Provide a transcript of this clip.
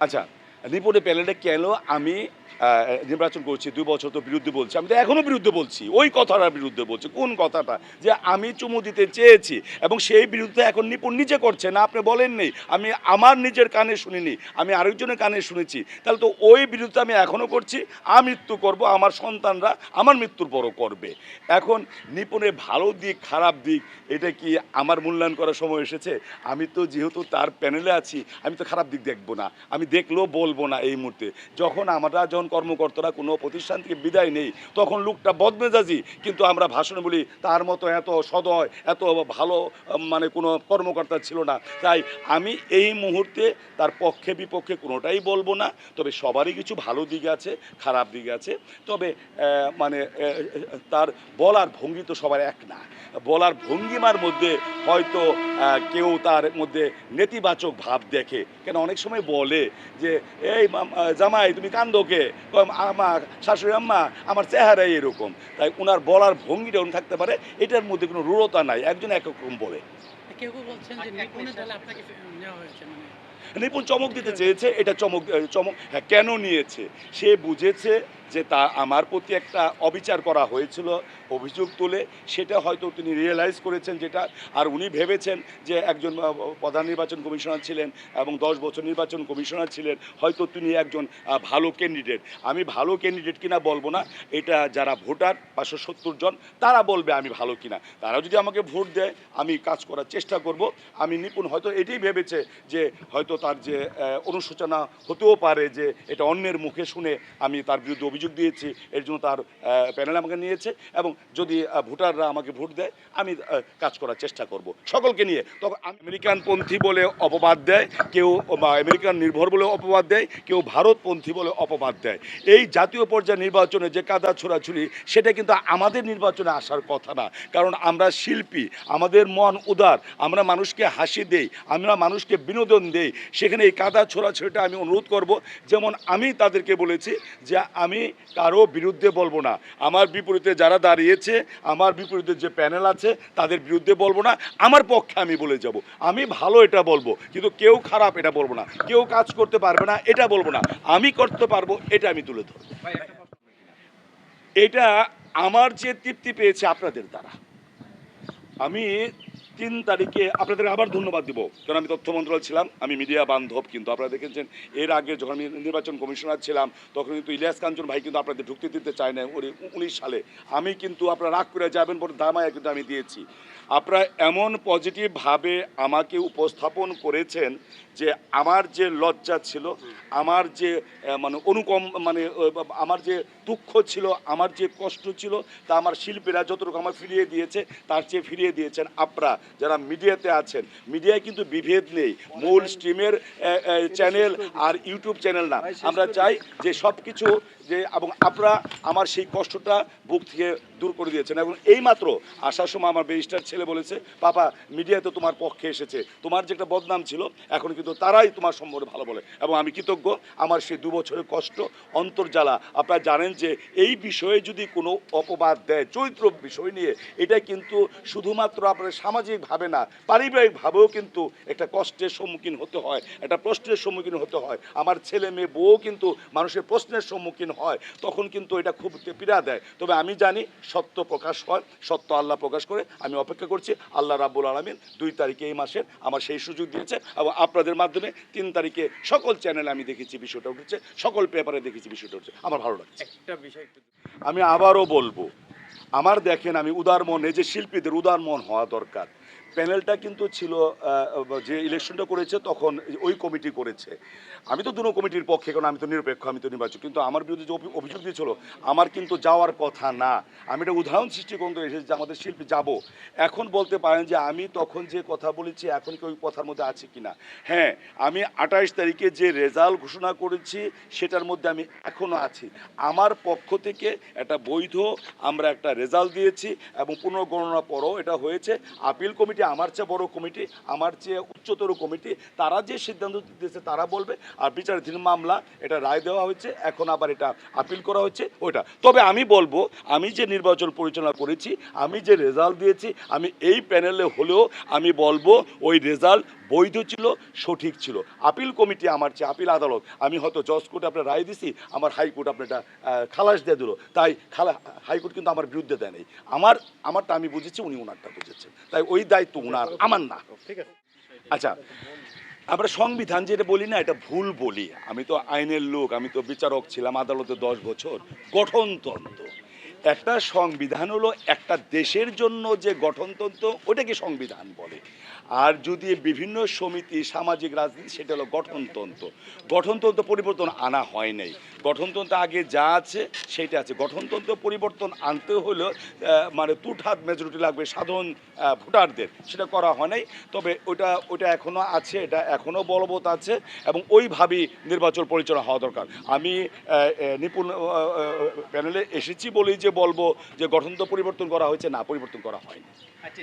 আচ্ছা নিপুণের প্যানেলটা কেন আমি নির্বাচন করছি, দুই বছর তো বিরুদ্ধে বলছি, আমি তো এখনও বিরুদ্ধে বলছি, ওই কথাটার বিরুদ্ধে বলছি, কোন কথাটা? যে আমি চুমু দিতে চেয়েছি এবং সেই বিরুদ্ধে এখন নিপুণ নিজে করছে, না আপনি বলেন নেই, আমি আমার নিজের কানে শুনিনি, আমি আরেকজনের কানে শুনেছি, তাহলে তো ওই বিরুদ্ধে আমি এখনও করছি, আমি মৃত্যু করব, আমার সন্তানরা আমার মৃত্যুর পরও করবে। এখন নিপুণের ভালো দিক, খারাপ দিক, এটা কি আমার মূল্যায়ন করার সময় এসেছে? আমি তো যেহেতু তার প্যানেলে আছি, আমি তো খারাপ দিক দেখব না, আমি দেখলেও বলব না এই মুহূর্তে। যখন আমরা যখন কর্মকর্তারা কোনো প্রতিষ্ঠান থেকে বিদায় নেই, তখন লোকটা বদমেজাজি। কিন্তু আমরা ভাষণে বলি, তার মতো এত সদয়, এত ভালো মানে কোনো কর্মকর্তা ছিল না। তাই আমি এই মুহূর্তে তার পক্ষে বিপক্ষে কোনোটাই বলব না। তবে সবারই কিছু ভালো দিক আছে, খারাপ দিক আছে। তবে মানে তার বলার ভঙ্গি তো সবার এক না। বলার ভঙ্গিমার মধ্যে হয়তো কেউ তার মধ্যে নেতিবাচক ভাব দেখে। কেন অনেক সময় বলে যে এই জামাই তুমি কান্দোকে আমার শাশুড়ি আম্মা আমার চেহারাই এরকম। তাই ওনার বলার ভঙ্গিটা ওরকম থাকতে পারে এটার মধ্যে কোনো রূঢ়তা নাই। একজন এক রকম বলে। কেউ কেউ বলছেন যে। আপনাকে নেওয়া হয়েছে মানে নিপুণ চমক দিতে চেয়েছে, এটা চমক চমক হ্যাঁ কেন নিয়েছে? সে বুঝেছে যে তা আমার প্রতি একটা অবিচার করা হয়েছিল অভিযোগ তুলে, সেটা হয়তো তিনি রিয়েলাইজ করেছেন যেটা, আর উনি ভেবেছেন যে একজন প্রধান নির্বাচন কমিশনার ছিলেন এবং দশ বছর নির্বাচন কমিশনার ছিলেন, হয়তো তিনি একজন ভালো ক্যান্ডিডেট আমি ভালো ক্যান্ডিডেট কিনা বলব না, এটা যারা ভোটার, পাঁচশো সত্তর জন, তারা বলবে আমি ভালো কিনা। তারা যদি আমাকে ভোট দেয়, আমি কাজ করার চেষ্টা করব। আমি নিপুণ, হয়তো এটাই ভেবেছে যে হয়তো তার যে অনুশোচনা হতেও পারে যে এটা অন্যের মুখে শুনে আমি তার বিরুদ্ধে অভিযোগ দিয়েছি, এর জন্য তার প্যানেল আমাকে নিয়েছে এবং যদি ভোটাররা আমাকে ভোট দেয়, আমি কাজ করার চেষ্টা করব। সকলকে নিয়ে তখন আমি আমেরিকানপন্থী বলে অপবাদ দেয়, কেউ আমেরিকান নির্ভর বলে অপবাদ দেয়, কেউ ভারতপন্থী বলে অপবাদ দেয়। এই জাতীয় পর্যায়ে নির্বাচনে যে কাদা ছোড়াছুরি সেটা কিন্তু আমাদের নির্বাচনে আসার কথা না। কারণ আমরা শিল্পী, আমাদের মন উদার, আমরা মানুষকে হাসি দেই, আমরা মানুষকে বিনোদন দেই সেখানে এই কাদা ছোড়াছুরিটা আমি অনুরোধ করব, যেমন আমি তাদেরকে বলেছি যে আমি কারও বিরুদ্ধে বলব না। আমার বিপরীতে যারা দাঁড়িয়েছে, আমার বিপরীতে যে প্যানেল আছে, তাদের বিরুদ্ধে বলব না। আমার পক্ষে আমি বলে যাব। আমি ভালো এটা বলব, কিন্তু কেউ খারাপ এটা বলব না। কেউ কাজ করতে পারবে না, এটা বলব না। আমি করতে পারব, এটা আমি তুলে ধরবো। এটা আমার যে তৃপ্তি পেয়েছে আপনাদের দ্বারা। আমি তিন তারিখে আপনাদের আবার ধন্যবাদ দিব। কারণ আমি তথ্য মন্ত্রণালয় ছিলাম, আমি মিডিয়া বান্ধব কিন্তু আপনারা দেখেছেন, এর আগে যখন আমি নির্বাচন কমিশনার ছিলাম, তখন কিন্তু ইলিয়াস কাঞ্চন ভাই কিন্তু আপনাদের ঢুকতে দিতে চায় না ওই উনিশ সালে। আমি কিন্তু আপনারা রাগ করে যাবেন বলে দামায় কিন্তু আমি দিয়েছি। আপনারা এমন পজিটিভভাবে আমাকে উপস্থাপন করেছেন যে আমার যে লজ্জা ছিল, আমার যে মানে অনুকম মানে আমার যে দুঃখ ছিল, আমার যে কষ্ট ছিল, তা আমার শিল্পীরা যতটুকু আমার ফিরিয়ে দিয়েছে, তার চেয়ে ফিরিয়ে দিয়েছেন আপনারা যারা মিডিয়াতে আছেন। মিডিয়ায় কিন্তু বিভেদ নেই, মূল স্ট্রিমের চ্যানেল আর ইউটিউব চ্যানেল না। আমরা চাই যে সব কিছু যে এবং আপনারা আমার সেই কষ্টটা বুক থেকে দূর করে দিয়েছেন। এবং এইমাত্র আসার সময় আমার বেরিস্টার ছেলে বলেছে, পাপা মিডিয়াতে তোমার পক্ষে এসেছে। তোমার যে একটা বদনাম ছিল, এখন কিন্তু তারাই তোমার সম্পর্কে ভালো বলে। এবং আমি কৃতজ্ঞ, আমার সেই দু বছরের কষ্ট, অন্তর্জালা। আপনারা জানেন যে এই বিষয়ে যদি কোনো অপবাদ দেয়, চরিত্র বিষয় নিয়ে এটা কিন্তু শুধুমাত্র আপনার সামাজিকভাবে না, পারিবারিকভাবেও কিন্তু একটা কষ্টের সম্মুখীন হতে হয়, একটা প্রশ্নের সম্মুখীন হতে হয়। আমার ছেলে মেয়ে বউও কিন্তু মানুষের প্রশ্নের সম্মুখীন হয় তখন কিন্তু এটা খুব পীড়া দেয়। তবে আমি জানি সত্য প্রকাশ হয় সত্য আল্লাহ প্রকাশ করে আমি অপেক্ষা করছি আল্লাহ রাব্বুল আলমিন দুই তারিখে এই মাসের আমার সেই সুযোগ দিয়েছে এবং আপনাদের মাধ্যমে তিন তারিখে সকল চ্যানেলে আমি দেখেছি বিষয়টা উঠেছে সকল পেপারে দেখেছি বিষয়টা উঠছে। আমার ভালো লাগছে। একটা বিষয় আমি আবারও বলব আমার দেখেন আমি উদার মন এই যে শিল্পীদের উদার মন হওয়া দরকার। প্যানেলটা কিন্তু ছিল যে ইলেকশনটা করেছে তখন ওই কমিটি করেছে। আমি তো দুটো কমিটির পক্ষে, কারণ আমি তো নিরপেক্ষ, আমি তো নির্বাচক। কিন্তু আমার বিরুদ্ধে যে অভিযোগ দিয়েছিল, আমার কিন্তু যাওয়ার কথা না। আমি একটা উদাহরণ সৃষ্টি করতে এসেছি যে আমাদের শিল্পী যাব। এখন বলতে পারেন যে আমি তখন যে কথা বলেছি, এখন কি ওই কথার মধ্যে আছে কিনা? হ্যাঁ আমি আঠাইশ তারিখে যে রেজাল্ট ঘোষণা করেছি, সেটার মধ্যে আমি এখনও আছি। আমার পক্ষ থেকে একটা বৈধ আমরা একটা রেজাল্ট দিয়েছি এবং পুনর্গণনা পরও এটা হয়েছে। আপিল কমিটি আমার চেয়ে বড় কমিটি, আমার চেয়ে উচ্চতর কমিটি, তারা যে সিদ্ধান্ত দিতেছে তারা বলবে। আর বিচারাধীন মামলা, এটা রায় দেওয়া হয়েছে, এখন আবার এটা আপিল করা হচ্ছে ওইটা। তবে আমি বলব, আমি যে নির্বাচন পরিচালনা করেছি, আমি যে রেজাল্ট দিয়েছি, আমি এই প্যানেলে হলেও আমি বলব, ওই রেজাল্ট বৈধ ছিল সঠিক ছিল। আপিল কমিটি আমার চেয়ে আপিল আদালত। আমি হয়তো জজ কোর্টে আপনার রায় দিছি আমার হাইকোর্ট আপনার এটা খালাস দিয়ে দিল। তাই খালা হাইকোর্ট কিন্তু আমার বিরুদ্ধে দেয় নাই। আমার আমারটা আমি বুঝেছি উনি ওনারটা বুঝেছেন। তাই ওই দায়িত্ব ওনার আমার না। ঠিক আছে। আচ্ছা আমরা সংবিধান যেটা বলি না এটা ভুল বলি। আমি তো আইনের লোক আমি তো বিচারক ছিলাম আদালতে দশ বছর। গঠনতন্ত্র। একটা সংবিধান হলো একটা দেশের জন্য যে গঠনতন্ত্র ওটাকে সংবিধান বলে। আর যদি বিভিন্ন সমিতি, সামাজিক রাজনীতি, সেটা হলো গঠনতন্ত্র। গঠনতন্ত্র পরিবর্তন আনা হয় নাই। গঠনতন্ত্র আগে যা আছে সেটা আছে। গঠনতন্ত্র পরিবর্তন আনতে হলো মানে তুঠাত মেজরিটি লাগবে সাধারণ ভোটারদের। সেটা করা হয় নাই। তবে ওটা ওটা এখনও আছে, এটা এখনও বলবৎ আছে এবং ওইভাবেই নির্বাচন পরিচালনা হওয়া দরকার। আমি নিপুণ প্যানেলে এসেছি বলেই যে বলব যে গঠনতন্ত্র পরিবর্তন করা হয়েছে, না পরিবর্তন করা হয়নি। আচ্ছা